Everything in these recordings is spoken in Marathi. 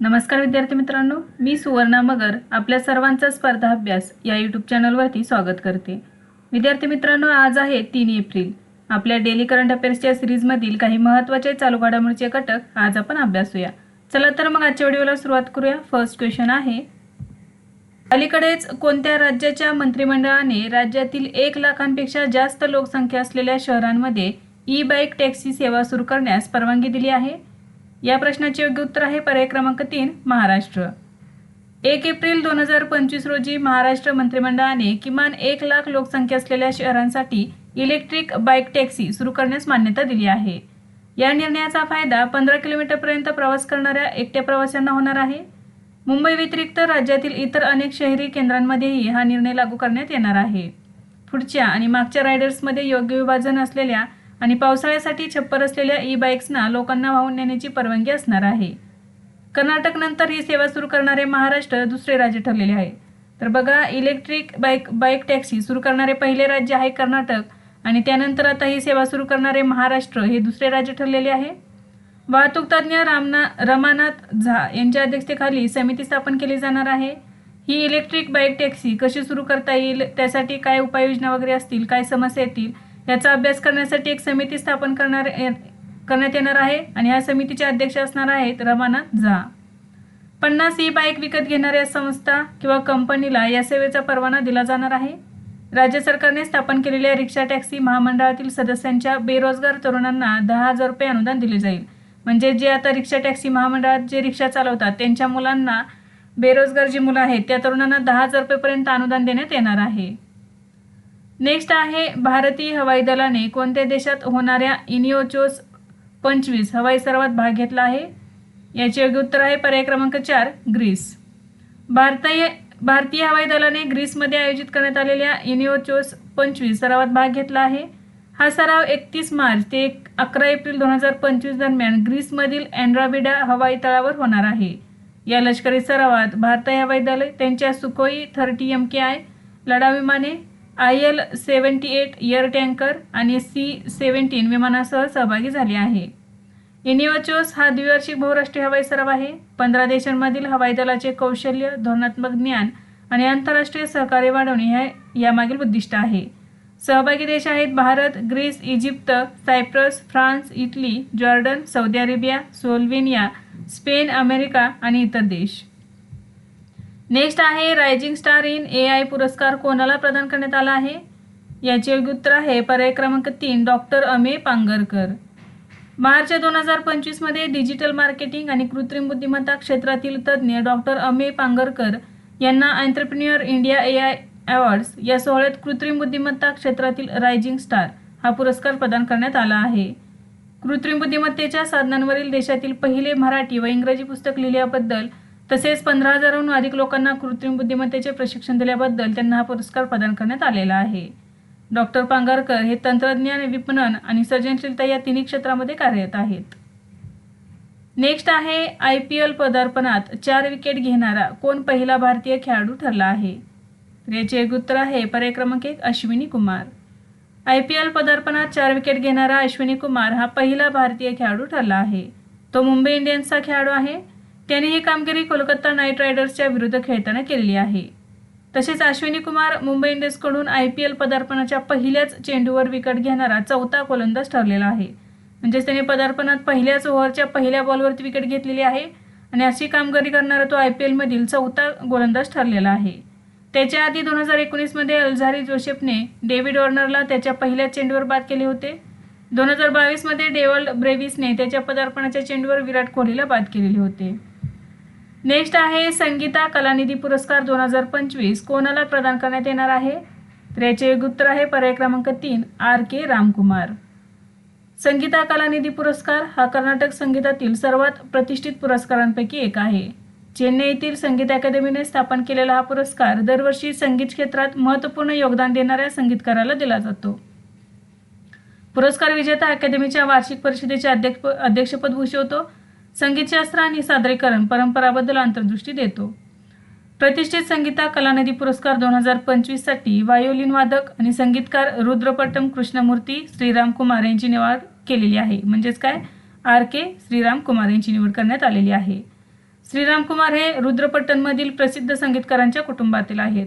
नमस्कार विद्यार्थी मित्रांनो मी सुवर्णा मगर आपल्या सर्वांचा स्पर्धा अभ्यास या यूट्यूब चॅनलवरती स्वागत करते. विद्यार्थी मित्रांनो आज आहे तीन एप्रिल. आपल्या डेली करंट अफेअर्सच्या सिरीजमधील काही महत्त्वाचे चालू घडामोडीचे घटक आज आपण अभ्यासूया. चला तर मग आजच्या व्हिडिओला सुरुवात करूया. फर्स्ट क्वेश्चन आहे अलीकडेच कोणत्या राज्याच्या मंत्रिमंडळाने राज्यातील एक लाखांपेक्षा जास्त लोकसंख्या असलेल्या शहरांमध्ये ई बाईक टॅक्सी सेवा सुरू करण्यास परवानगी दिली आहे? या प्रश्नाचे योग्य उत्तर आहे पर्याय क्रमांक तीन महाराष्ट्र. एक एप्रिल दोन हजार पंचवीस रोजी महाराष्ट्र मंत्रिमंडळाने किमान एक लाख लोकसंख्या असलेल्या शहरांसाठी इलेक्ट्रिक बाईक टॅक्सी सुरू करण्यास मान्यता दिली आहे. या निर्णयाचा फायदा पंधरा किलोमीटरपर्यंत प्रवास करणाऱ्या एकट्या प्रवाशांना होणार आहे. मुंबई व्यतिरिक्त राज्यातील इतर अनेक शहरी केंद्रांमध्येही हा निर्णय लागू करण्यात येणार आहे. पुढच्या आणि मागच्या रायडर्समध्ये योग्य विभाजन असलेल्या आणि पावसाळ्यासाठी छप्पर असलेल्या ई बाईक्सना लोकांना वाहून नेण्याची परवानगी असणार आहे. कर्नाटक नंतर ही सेवा सुरू करणारे महाराष्ट्र दुसरे राज्य ठरलेले आहे. तर बघा इलेक्ट्रिक बाईक बाईक टॅक्सी सुरू करणारे पहिले राज्य आहे कर्नाटक आणि त्यानंतर आता ही सेवा सुरू करणारे महाराष्ट्र हे दुसरे राज्य ठरलेले आहे. वाहतूक तज्ज्ञ रामना रमानाथ झा यांच्या अध्यक्षतेखाली समिती स्थापन केली जाणार आहे. ही इलेक्ट्रिक बाईक टॅक्सी कशी सुरू करता येईल त्यासाठी काय उपाययोजना वगैरे असतील काय समस्या येतील याचा अभ्यास करण्यासाठी एक समिती स्थापन करणार करण्यात येणार आहे आणि या समितीचे अध्यक्ष असणार आहेत रमानाथ झा. पन्नास ई बाईक विकत घेणाऱ्या संस्था किंवा कंपनीला या सेवेचा परवाना दिला जाणार आहे. राज्य सरकारने स्थापन केलेल्या रिक्षा टॅक्सी महामंडळातील सदस्यांच्या बेरोजगार तरुणांना दहा हजार रुपये अनुदान दिले जाईल. म्हणजे जे आता रिक्षा टॅक्सी महामंडळात जे रिक्षा चालवतात त्यांच्या मुलांना बेरोजगार जी मुलं आहेत त्या तरुणांना दहा हजार रुपयेपर्यंत अनुदान देण्यात येणार आहे. नेक्स्ट आहे भारतीय हवाई दलाने कोणत्या देशात होणाऱ्या इनिओचोस पंचवीस हवाई सरावात भाग घेतला आहे? याचे योग्य उत्तर आहे पर्याय क्रमांक चार ग्रीस. भारतीय भारतीय हवाई दलाने ग्रीसमध्ये आयोजित करण्यात आलेल्या इनिओचोस पंचवीस सरावात भाग घेतला आहे. हा सराव एकतीस मार्च ते एक अकरा एप्रिल दोन हजार पंचवीस दरम्यान ग्रीसमधील अँड्राबिडा हवाई तळावर होणार आहे. या लष्करी सरावात भारतीय हवाई दल त्यांच्या Sukhoi thirty M K I लढा विमाने I L seventy eight air tanker आणि सी सेव्हन्टीन विमानासह सहभागी झाले आहे. इनिओचोस हा द्विवार्षिक बहुराष्ट्रीय हवाई सराव आहे. पंधरा देशांमधील हवाई दलाचे कौशल्य धोरणात्मक ज्ञान आणि आंतरराष्ट्रीय सहकार्य वाढवणे हे यामागील उद्दिष्ट आहे. सहभागी देश आहेत Bharat Greece Egypt Cyprus France Italy Jordan Saudi Arabia Slovenia Spain America आणि इतर देश. नेक्स्ट आहे rising star in A I पुरस्कार कोणाला प्रदान करण्यात आला आहे? याचे योग्य उत्तर आहे पर्याय क्रमांक तीन डॉक्टर अमे पांगरकर. मार्च दोन हजार पंचवीसमध्ये डिजिटल मार्केटिंग आणि कृत्रिम बुद्धिमत्ता क्षेत्रातील तज्ज्ञ डॉक्टर अमे पांगरकर यांना entrepreneur India A I awards या सोहळ्यात कृत्रिम बुद्धिमत्ता क्षेत्रातील रायझिंग स्टार हा पुरस्कार प्रदान करण्यात आला आहे. कृत्रिम बुद्धिमत्तेच्या साधनांवरील देशातील पहिले मराठी व इंग्रजी पुस्तक लिहिल्याबद्दल तसेच पंधरा हजाराहून अधिक लोकांना कृत्रिम बुद्धिमत्तेचे प्रशिक्षण दिल्याबद्दल त्यांना हा पुरस्कार प्रदान करण्यात आलेला आहे. डॉक्टर पांगारकर हे तंत्रज्ञान विपणन आणि सर्जनशीलता या तिन्ही क्षेत्रामध्ये कार्यरत आहेत. नेक्स्ट आहे आय पी एल पदार्पणात चार विकेट घेणारा कोण पहिला भारतीय खेळाडू ठरला आहे? याचे एक उत्तर आहे पर्याय क्रमांक एक Ashwani Kumar. I P L पदार्पणात चार विकेट घेणारा अश्विनी कुमार हा पहिला भारतीय खेळाडू ठरला आहे. तो मुंबई इंडियन्सचा खेळाडू आहे. त्याने ही कामगिरी कोलकाता नाईट रायडर्सच्या विरुद्ध खेळताना केलेली आहे. तसेच अश्विनी कुमार मुंबई इंडियन्सकडून आय पी एल पदार्पणाच्या पहिल्याच चेंडूवर विकेट घेणारा चौथा गोलंदाज ठरलेला आहे. म्हणजेच त्याने पदार्पणात पहिल्याच ओव्हरच्या पहिल्या बॉलवरती विकेट घेतलेली आहे आणि अशी कामगिरी करणारा तो आय पी एलमधील चौथा गोलंदाज ठरलेला आहे. त्याच्या आधी दोन हजार एकोणीसमध्ये अल्झारी जोसेफने डेव्हिड वॉर्नरला त्याच्या पहिल्या चेंडूवर बाद केले होते. दोन हजार बावीसमध्ये डेवल्ड ब्रेविसने त्याच्या पदार्पणाच्या चेंडूवर विराट कोहलीला बाद केलेले होते. नेक्स्ट आहे संगीता कलानिधी पुरस्कार दोन हजार पंचवीस. कोणाला प्रदान करण्यात येणार आहे? तर याचे एक उत्तर आहे पर्याय क्रमांक तीन आर के रामकुमार. संगीता कलानिधी पुरस्कार हा कर्नाटक संगीतातील सर्वात प्रतिष्ठित पुरस्कारांपैकी एक आहे. चेन्नईतील संगीत अकादमीने स्थापन केलेला हा पुरस्कार दरवर्षी संगीत क्षेत्रात महत्त्वपूर्ण योगदान देणाऱ्या संगीतकाराला दिला जातो. पुरस्कार विजेता अकादमीच्या वार्षिक परिषदेचे अध्यक्ष अध्यक्षपद भूषवतो. संगीतशास्त्र आणि सादरीकरण परंपराबद्दल अंतर्दृष्टी देतो. प्रतिष्ठित संगीता कलानिधी पुरस्कार दोन हजार पंचवीससाठी वायोलिन वादक आणि संगीतकार रुद्रपट्टम कृष्णमूर्ती श्रीराम कुमार यांची निवड केलेली आहे. म्हणजेच काय? आर के श्रीराम कुमार यांची निवड करण्यात आलेली आहे. श्रीराम कुमार हे रुद्रपट्टणमधील प्रसिद्ध संगीतकारांच्या कुटुंबातील आहेत.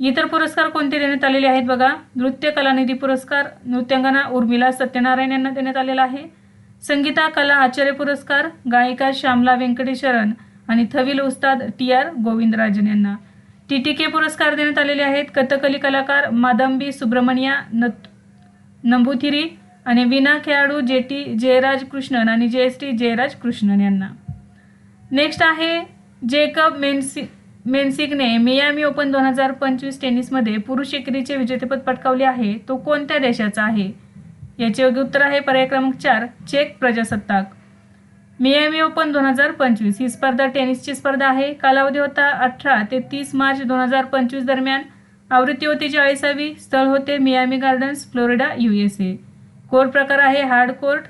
इतर पुरस्कार कोणते देण्यात आलेले आहेत बघा? नृत्य कलानिधी पुरस्कार नृत्यांगना उर्मिला सत्यनारायण यांना देण्यात आलेला आहे. संगीता कला आचार्य पुरस्कार गायिका श्यामला व्यंकटेशरण आणि थविल उस्ताद टी आर गोविंदराजन यांना. टी टी के पुरस्कार देण्यात आलेले आहेत कथकली कलाकार मादंबी सुब्रमण्या नत नंबुथिरी आणि विना खेळाडू जे टी जयराज कृष्णन आणि जे एस टी जयराज कृष्णन यांना. नेक्स्ट आहे जेकब मेन्सी मेन्सिकने मियामी ओपन दोन हजार पंचवीस टेनिसमध्ये पुरुष एकेरीचे विजेतेपद पटकावले आहे. तो कोणत्या देशाचा आहे? याचे योग्य उत्तर आहे पर्याय क्रमांक चार चेक प्रजासत्ताक. मियामी ओपन दोन हजार पंचवीस. ही स्पर्धा टेनिसची स्पर्धा आहे. कालावधी होता अठरा ते तीस मार्च दोन हजार पंचवीस दरम्यान. आवृत्ती होती चाळीसावी. स्थळ होते Miami Gardens Florida U S A. Court प्रकार आहे हार्ड कोर्ट.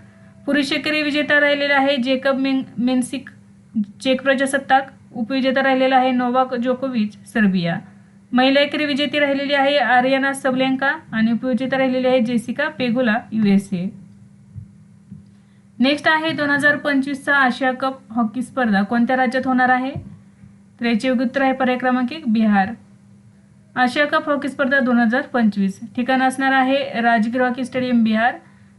पुरुष एकेरी विजेता राहिलेला आहे जेकब मेन मेन्सिक चेक प्रजासत्ताक. उपविजेता राहिलेला आहे नोवाक जोकोविच सर्बिया. महिला एकेरी विजेती राहिलेली आहे आर्यना सबलेंका आणि उपविजेता राहिलेली आहे Jessica Pegula U S A. Next आहे दोन हजार पंचवीसचा आशिया कप हॉकी स्पर्धा. कोणत्या राज्यात होणार आहे? तर याचे उत्तर आहे पर्याय क्रमांक एक बिहार. आशिया कप हॉकी स्पर्धा दोन हजार पंचवीस. ठिकाण असणार आहे राजगीर हॉकी स्टेडियम बिहार.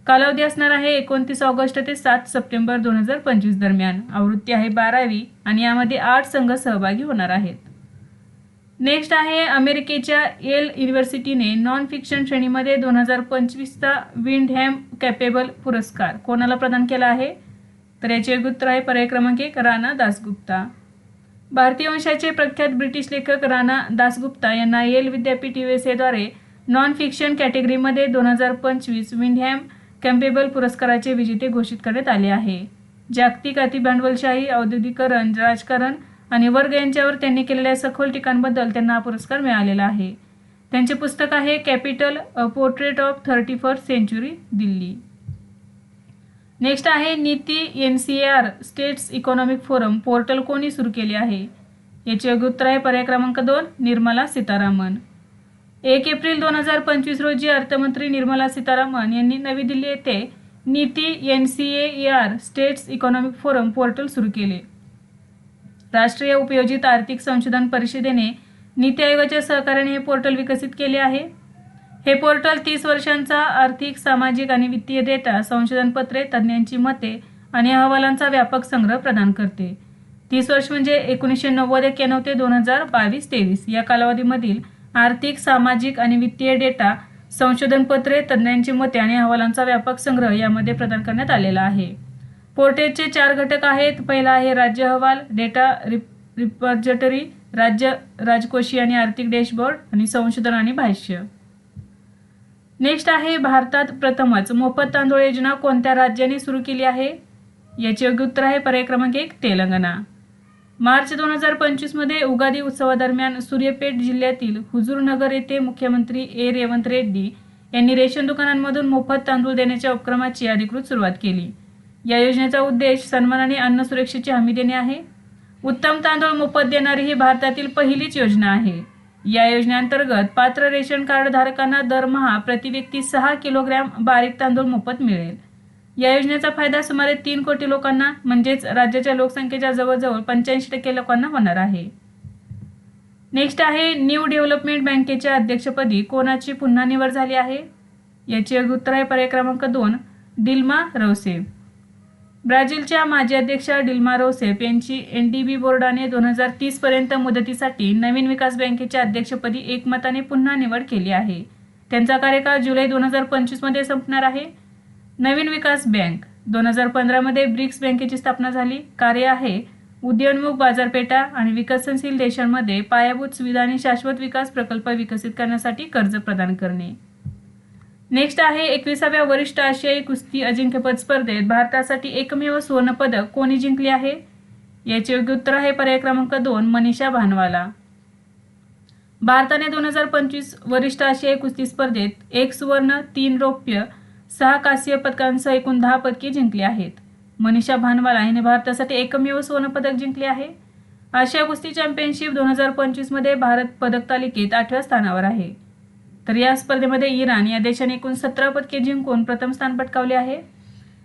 कालावधी असणार आहे एकोणतीस ऑगस्ट ते सात सप्टेंबर दोन हजार पंचवीस दरम्यान. आवृत्ती आहे बारावी आणि यामध्ये आठ संघ सहभागी होणार आहेत. नेक्स्ट आहे अमेरिकेच्या येल युनिव्हर्सिटीने नॉन फिक्शन श्रेणीमध्ये दोन हजार पंचवीसचा विंडहॅम कॅपेबल पुरस्कार. कोणाला प्रदान केला आहे? तर याचे उत्तर आहे पर्याय क्रमांक एक राणा दासगुप्ता. भारतीय वंशाचे प्रख्यात ब्रिटिश लेखक राणा दासगुप्ता यांना येल विद्यापीठ यू एस एद्वारे नॉन फिक्शन कॅटेगरीमध्ये दोन हजार पंचवीस विंडहॅम कॅम्पेबल पुरस्काराचे विजेते घोषित करण्यात आले आहे. जागतिक अतिभांडवलशाही औद्योगिकरण राजकारण आणि वर्ग यांच्यावर त्यांनी केलेल्या सखोल टीकांबद्दल त्यांना हा पुरस्कार मिळालेला आहे. त्यांचे पुस्तक आहे capital a portrait of thirty first century Delhi. Next आहे NITI N C R states economic forum portal कोणी सुरू केले आहे? याचे योग्य आहे पर्याय क्रमांक दोन निर्मला सीतारामन. एक एप्रिल दोन हजार पंचवीस रोजी अर्थमंत्री निर्मला सीतारामन यांनी नवी दिल्ली येथे NITI N C A R states economic forum portal सुरू केले. राष्ट्रीय उपयोजित आर्थिक संशोधन परिषदेने नीती आयोगाच्या सहकार्याने हे पोर्टल विकसित केले आहे. हे पोर्टल तीस वर्षांचा आर्थिक सामाजिक आणि वित्तीय डेटा संशोधन पत्रे तज्ज्ञांची मते आणि अहवालांचा व्यापक संग्रह प्रदान करते. तीस वर्ष म्हणजे एकोणीसशे नव्वद एक्क्याण्णव ते दोन हजार बावीस तेवीस या कालावधीमधील आर्थिक सामाजिक आणि वित्तीय डेटा संशोधन पत्रे तज्ज्ञांची मते आणि अहवालांचा व्यापक संग्रह यामध्ये प्रदान करण्यात आलेला आहे. पोर्टेजचे चार घटक आहेत. पहिला आहे राज्य अहवाल डेटा रिप रिपॉझिटरी राज्य राजकोषीय आणि आर्थिक डॅशबोर्ड आणि संशोधन आणि भाष्य. नेक्स्ट आहे भारतात प्रथमच मोफत तांदूळ योजना कोणत्या राज्याने सुरू केली आहे? याचे योग्य उत्तर आहे पर्याय क्रमांक एक तेलंगणा. मार्च दोन हजार पंचवीसमध्ये उगादी उत्सवादरम्यान सूर्यपेठ जिल्ह्यातील हुजूरनगर येथे मुख्यमंत्री ए. रेवंत रेड्डी यांनी रेशन दुकानांमधून मोफत तांदूळ देण्याच्या उपक्रमाची अधिकृत सुरुवात केली. या योजनेचा उद्देश सन्मान आणि अन्न सुरक्षेची हमी देणे आहे. उत्तम तांदूळ मोफत देणारी ही भारतातील पहिलीच योजना आहे. या योजनेअंतर्गत पात्र रेशन कार्ड धारकांना दरमहा प्रति व्यक्ती सहा किलोग्रॅम बारीक तांदूळ मोफत मिळेल. या योजनेचा फायदा सुमारे तीन कोटी लोकांना म्हणजेच राज्याच्या लोकसंख्येच्या जवळजवळ पंच्याऐंशी टक्के लोकांना होणार आहे. नेक्स्ट आहे न्यू डेव्हलपमेंट बँकेच्या अध्यक्षपदी कोणाची पुन्हा निवड झाली आहे? याचे उत्तर आहे पर्याय क्रमांक दोन दिलमा रवसे. ब्राझीलच्या माजी अध्यक्षा डिल्मा रोसेफ यांची एन डी बी बोर्डाने दोन हजार तीसपर्यंत मुदतीसाठी नवीन विकास बँकेच्या अध्यक्षपदी एकमताने पुन्हा निवड केली आहे. त्यांचा कार्यकाळ जुलै दोन हजार पंचवीसमध्ये संपणार आहे. नवीन विकास बँक दोन हजार पंधरामध्ये ब्रिक्स बँकेची स्थापना झाली. कार्य आहे उदयोन्मुख बाजारपेठा आणि विकसनशील देशांमध्ये पायाभूत सुविधा आणि शाश्वत विकास प्रकल्प विकसित करण्यासाठी कर्ज प्रदान करणे. नेक्स्ट आहे एकविसाव्या वरिष्ठ आशियाई कुस्ती अजिंक्यपद स्पर्धेत भारतासाठी एकमेव सुवर्णपदक कोणी जिंकले आहे? याचे योग्य उत्तर आहे पर्याय क्रमांक दोन मनीषा भानवाला. भारताने दोन हजार पंचवीस वरिष्ठ आशियाई कुस्ती स्पर्धेत एक सुवर्ण तीन रौप्य सहा कांस्य पदकांसह एकूण दहा पदके जिंकली आहेत. मनीषा भानवाला हिने भारतासाठी एकमेव सुवर्णपदक जिंकले आहे. आशिया कुस्ती चॅम्पियनशिप दोन हजार पंचवीसमध्ये भारत पदक तालिकेत आठव्या स्थानावर आहे. तर या स्पर्धेमध्ये इराण या देशाने एकूण सतरा पदके जिंकून प्रथम स्थान पटकावले आहे.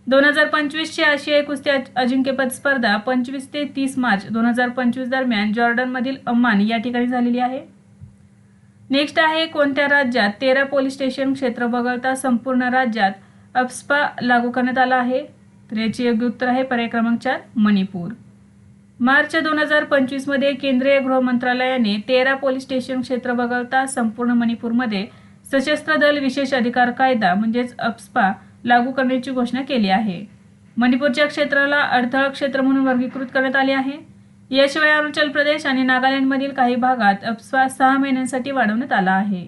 दोन हजार पंचवीसची आशियाई कुस्ती अजिंक्यपद स्पर्धा पंचवीस ते तीस मार्च दोन हजार पंचवीस दरम्यान जॉर्डनमधील अम्मान या ठिकाणी झालेली आहे. नेक्स्ट आहे कोणत्या राज्यात तेरा पोलीस स्टेशन क्षेत्र वगळता संपूर्ण राज्यात अप्स्पा लागू करण्यात आला आहे? तर याचे योग्य उत्तर आहे पर्याय क्रमांक चार मणिपूर. मार्च दोन हजार पंचवीसमध्ये केंद्रीय गृह मंत्रालयाने तेरा पोलीस स्टेशन क्षेत्र वगळता संपूर्ण मणिपूरमध्ये सशस्त्र दल विशेष अधिकार कायदा म्हणजेच अप्स्पा लागू करण्याची घोषणा केली आहे. मणिपूरच्या क्षेत्राला अडथळा क्षेत्र म्हणून वर्गीकृत करण्यात आले आहे. याशिवाय अरुणाचल प्रदेश आणि नागालँडमधील काही भागात अप्सपा सहा महिन्यांसाठी वाढवण्यात आला आहे.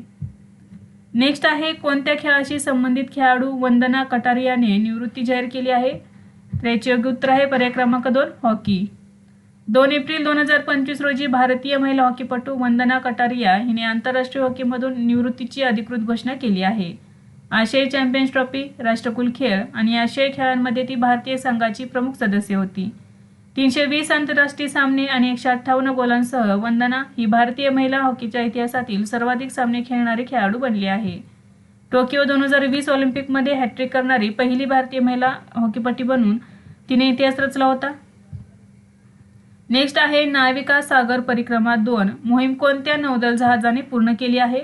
नेक्स्ट आहे कोणत्या खेळाशी संबंधित खेळाडू वंदना कटारियाने निवृत्ती जाहीर केली आहे? त्याचे योग्य उत्तर आहे पर्याय क्रमांक दोन हॉकी. दोन एप्रिल दोन हजार पंचवीस रोजी भारतीय महिला हॉकीपटू वंदना कटारिया हिने आंतरराष्ट्रीय हॉकीमधून निवृत्तीची अधिकृत घोषणा केली आहे. आशियाई चॅम्पियन्स ट्रॉफी राष्ट्रकुल खेळ आणि आशियाई खेळांमध्ये ती भारतीय संघाची प्रमुख सदस्य होती. तीनशे वीस आंतरराष्ट्रीय सामने आणि एकशे अठ्ठावन्न गोलांसह वंदना ही भारतीय महिला हॉकीच्या इतिहासातील सर्वाधिक सामने खेळणारी खेळाडू बनली आहे. टोकियो दोन हजार वीस ऑलिम्पिकमध्ये हॅट्रिक करणारी पहिली भारतीय महिला हॉकीपट्टी बनून तिने इतिहास रचला होता. नेक्स्ट आहे नाविका सागर परिक्रमा दोन. मोहीम कोणत्या नौदल जहाजाने पूर्ण केली आहे?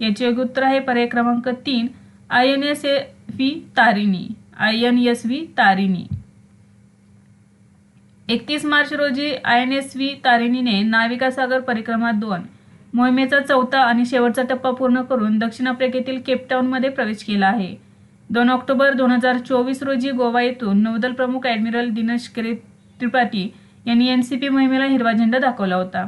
याचे योग्य उत्तर आहे पर्याय क्रमांक तीन. I N S V Tarini. I N S V Tarini. एकतीस मार्च रोजी आय एन एस व्ही तारिणीने नाविका सागर परिक्रमा दोन. मोहिमेचा चौथा आणि शेवटचा टप्पा पूर्ण करून दक्षिण आफ्रिकेतील केपटाऊनमध्ये प्रवेश केला आहे. दोन ऑक्टोबर दोन हजार चोवीस रोजी गोवा येथून नौदल प्रमुख ॲडमिरल दिनेश करे त्रिपाठी यांनी एन सी पी मोहिमेला हिरवा झेंडा दाखवला होता.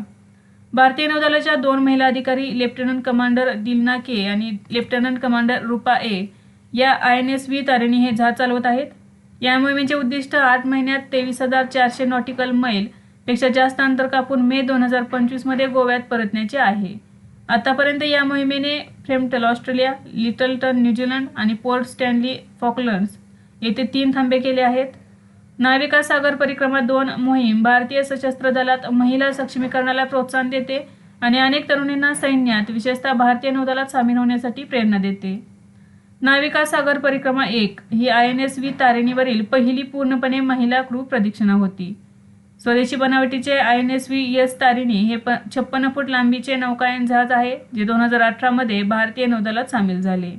भारतीय नौदलाच्या दोन महिला अधिकारी लेफ्टनंट कमांडर दिलना के आणि लेफ्टनंट कमांडर रुपा ए या I N S V Tarini हे जहाज चालवत आहेत. या मोहिमेचे उद्दिष्ट आठ महिन्यात तेवीस हजार चारशे नॉटिकल मैलपेक्षा जास्त अंतर कापून मे दोन हजार पंचवीसमध्ये गोव्यात परतण्याचे आहे. आतापर्यंत या मोहिमेने Fremantle Australia Lyttelton New Zealand आणि पोर्ट स्टॅनली फॉकलंड्स येथे तीन थांबे केले आहेत. नाविका सागर परिक्रमा दोन मोहीम भारतीय सशस्त्र दलात महिला सक्षमीकरणाला प्रोत्साहन देते आणि अनेक तरुणींना सैन्यात विशेषतः भारतीय नौदलात सामील होण्यासाठी प्रेरणा देते. नाविका सागर परिक्रमा एक ही आय एन एस व्ही तारिणीवरील पहिली पूर्णपणे महिला क्रू प्रदक्षिणा होती. स्वदेशी बनावटीचे I N S V S Tarini हे प छप्पन्न फूट लांबीचे नौकायन जहाज आहे जे दोन हजार अठरामध्ये भारतीय नौदलात सामील झाले.